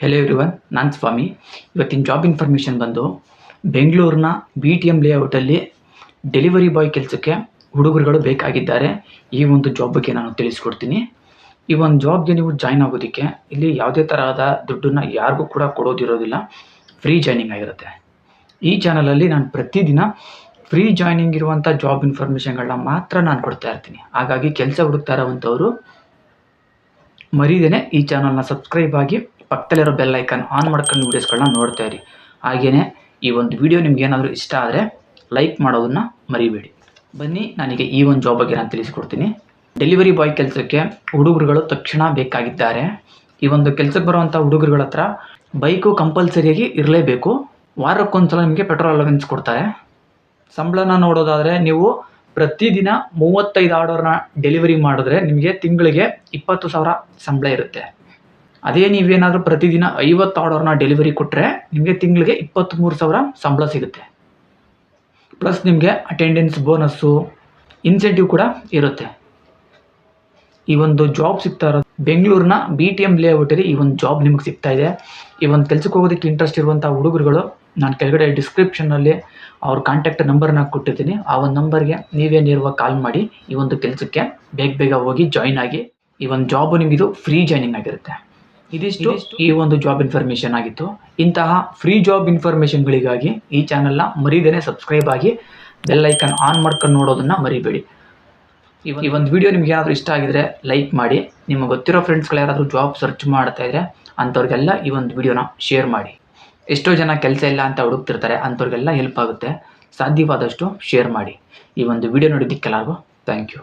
Hello everyone ನಾನು ಸ್ವಾಮಿ. ಇವತ್ತಿನ job information ಬಂದು ಬೆಂಗಳೂರಿನ ಬಿ ಟಿ ಎಂ ಲೇಔಟಲ್ಲಿ ಡೆಲಿವರಿ ಬಾಯ್ ಕೆಲಸಕ್ಕೆ ಹುಡುಗರುಗಳು ಬೇಕಾಗಿದ್ದಾರೆ. ಈ ಒಂದು ಜಾಬ್ ಬಗ್ಗೆ ನಾನು ತಿಳಿಸ್ಕೊಡ್ತೀನಿ. ಈ ಒಂದು ಜಾಬ್ಗೆ ನೀವು ಜಾಯ್ನ್ ಆಗೋದಕ್ಕೆ ಇಲ್ಲಿ ಯಾವುದೇ ತರಹದ ದುಡ್ಡನ್ನು ಯಾರಿಗೂ ಕೂಡ ಕೊಡೋದಿರೋದಿಲ್ಲ. ಫ್ರೀ ಜಾಯ್ನಿಂಗ್ ಆಗಿರುತ್ತೆ. ಈ ಚಾನಲಲ್ಲಿ ನಾನು ಪ್ರತಿದಿನ ಫ್ರೀ ಜಾಯ್ನಿಂಗ್ ಇರುವಂಥ ಜಾಬ್ ಇನ್ಫಾರ್ಮೇಷನ್ಗಳನ್ನ ಮಾತ್ರ ನಾನು ಕೊಡ್ತಾ ಇರ್ತೀನಿ. ಹಾಗಾಗಿ ಕೆಲಸ ಹುಡುಕ್ತಾ ಇರೋವಂಥವ್ರು ಮರೀದೇನೆ ಈ ಚಾನಲ್ನ ಸಬ್ಸ್ಕ್ರೈಬ್ ಆಗಿ ಪಕ್ಕದಲ್ಲಿರೋ ಬೆಲ್ ಐಕಾನ್ ಆನ್ ಮಾಡ್ಕೊಂಡು ವೀಡಿಯೋಸ್ಗಳನ್ನ ನೋಡ್ತಾ ಇರಿ. ಹಾಗೆಯೇ ಈ ಒಂದು ವಿಡಿಯೋ ನಿಮ್ಗೆ ಏನಾದರೂ ಇಷ್ಟ ಆದರೆ ಲೈಕ್ ಮಾಡೋದನ್ನು ಮರಿಬೇಡಿ. ಬನ್ನಿ, ನನಗೆ ಈ ಒಂದು ಜಾಬ್ ಬಗ್ಗೆ ನಾನು ತಿಳಿಸ್ಕೊಡ್ತೀನಿ. ಡೆಲಿವರಿ ಬಾಯ್ ಕೆಲಸಕ್ಕೆ ಹುಡುಗರುಗಳು ತಕ್ಷಣ ಬೇಕಾಗಿದ್ದಾರೆ. ಈ ಒಂದು ಕೆಲಸಕ್ಕೆ ಬರುವಂಥ ಹುಡುಗರುಗಳ ಹತ್ರ ಬೈಕು ಕಂಪಲ್ಸರಿಯಾಗಿ ಇರಲೇಬೇಕು. ವಾರಕ್ಕೊಂದ್ಸಲ ನಿಮಗೆ ಪೆಟ್ರೋಲ್ ಅಲವೆನ್ಸ್ ಕೊಡ್ತಾರೆ. ಸಂಬಳನ ನೋಡೋದಾದರೆ ನೀವು ಪ್ರತಿದಿನ ಮೂವತ್ತೈದು ಆರ್ಡರ್ನ ಡೆಲಿವರಿ ಮಾಡಿದ್ರೆ ನಿಮಗೆ ತಿಂಗಳಿಗೆ ಇಪ್ಪತ್ತು ಸಾವಿರ ಸಂಬಳ ಇರುತ್ತೆ. ಅದೇ ನೀವೇನಾದರೂ ಪ್ರತಿದಿನ ಐವತ್ತು ಆರ್ಡರ್ನ ಡೆಲಿವರಿ ಕೊಟ್ಟರೆ ನಿಮಗೆ ತಿಂಗಳಿಗೆ ಇಪ್ಪತ್ತ್ಮೂರು ಸಾವಿರ ಸಂಬಳ ಸಿಗುತ್ತೆ. ಪ್ಲಸ್ ನಿಮಗೆ ಅಟೆಂಡೆನ್ಸ್ ಬೋನಸ್ಸು ಇನ್ಸೆಂಟಿವ್ ಕೂಡ ಇರುತ್ತೆ. ಈ ಒಂದು ಜಾಬ್ ಸಿಗ್ತಾ ಇರೋದು ಬೆಂಗಳೂರಿನ ಬಿ ಟಿ ಎಂ ಲೇಔಟಲ್ಲಿ ಈ ಒಂದು ಜಾಬ್ ನಿಮಗೆ ಸಿಗ್ತಾ ಇದೆ. ಈ ಒಂದು ಕೆಲಸಕ್ಕೆ ಹೋಗೋದಕ್ಕೆ ಇಂಟ್ರೆಸ್ಟ್ ಇರುವಂಥ ಹುಡುಗರುಗಳು, ನಾನು ಕೆಳಗಡೆ ಡಿಸ್ಕ್ರಿಪ್ಷನಲ್ಲಿ ಅವ್ರ ಕಾಂಟ್ಯಾಕ್ಟ್ ನಂಬರ್ನ ಕೊಟ್ಟಿದ್ದೀನಿ. ಆ ಒಂದು ನಂಬರ್ಗೆ ನೀವೇ ನೇರವಾಗಿ ಕಾಲ್ ಮಾಡಿ ಈ ಒಂದು ಕೆಲಸಕ್ಕೆ ಬೇಗ ಬೇಗ ಹೋಗಿ ಜಾಯ್ನ್ ಆಗಿ ಈ ಒಂದು ಜಾಬು ನಿಮಗಿದು ಫ್ರೀ ಜಾಯ್ನಿಂಗ್ ಆಗಿರುತ್ತೆ. ಇದಿಷ್ಟು ಈ ಒಂದು ಜಾಬ್ ಇನ್ಫಾರ್ಮೇಷನ್ ಆಗಿತ್ತು. ಇಂತಹ ಫ್ರೀ ಜಾಬ್ ಇನ್ಫಾರ್ಮೇಷನ್ಗಳಿಗಾಗಿ ಈ ಚಾನಲ್ನ ಮರಿದೇನೆ ಸಬ್ಸ್ಕ್ರೈಬ್ ಆಗಿ ಬೆಲ್ಲೈಕನ್ ಆನ್ ಮಾಡ್ಕೊಂಡು ನೋಡೋದನ್ನು ಮರಿಬೇಡಿ. ಈ ಈ ಒಂದು ವಿಡಿಯೋ ನಿಮ್ಗೆ ಏನಾದರೂ ಇಷ್ಟ ಆಗಿದ್ರೆ ಲೈಕ್ ಮಾಡಿ. ನಿಮಗೆ ಗೊತ್ತಿರೋ ಫ್ರೆಂಡ್ಸ್ಗಳು ಯಾರಾದರೂ ಜಾಬ್ ಸರ್ಚ್ ಮಾಡ್ತಾ ಇದ್ರೆ ಅಂಥವ್ರಿಗೆಲ್ಲ ಈ ಒಂದು ವಿಡಿಯೋನ ಶೇರ್ ಮಾಡಿ. ಎಷ್ಟೋ ಜನ ಕೆಲಸ ಇಲ್ಲ ಅಂತ ಹುಡುಕ್ತಿರ್ತಾರೆ ಅಂಥವ್ರಿಗೆಲ್ಲ ಹೆಲ್ಪ್ ಆಗುತ್ತೆ. ಸಾಧ್ಯವಾದಷ್ಟು ಶೇರ್ ಮಾಡಿ. ಈ ಒಂದು ವಿಡಿಯೋ ನೋಡಿದ್ದಕ್ಕೆಲ್ಲರಿಗೂ ಥ್ಯಾಂಕ್ ಯು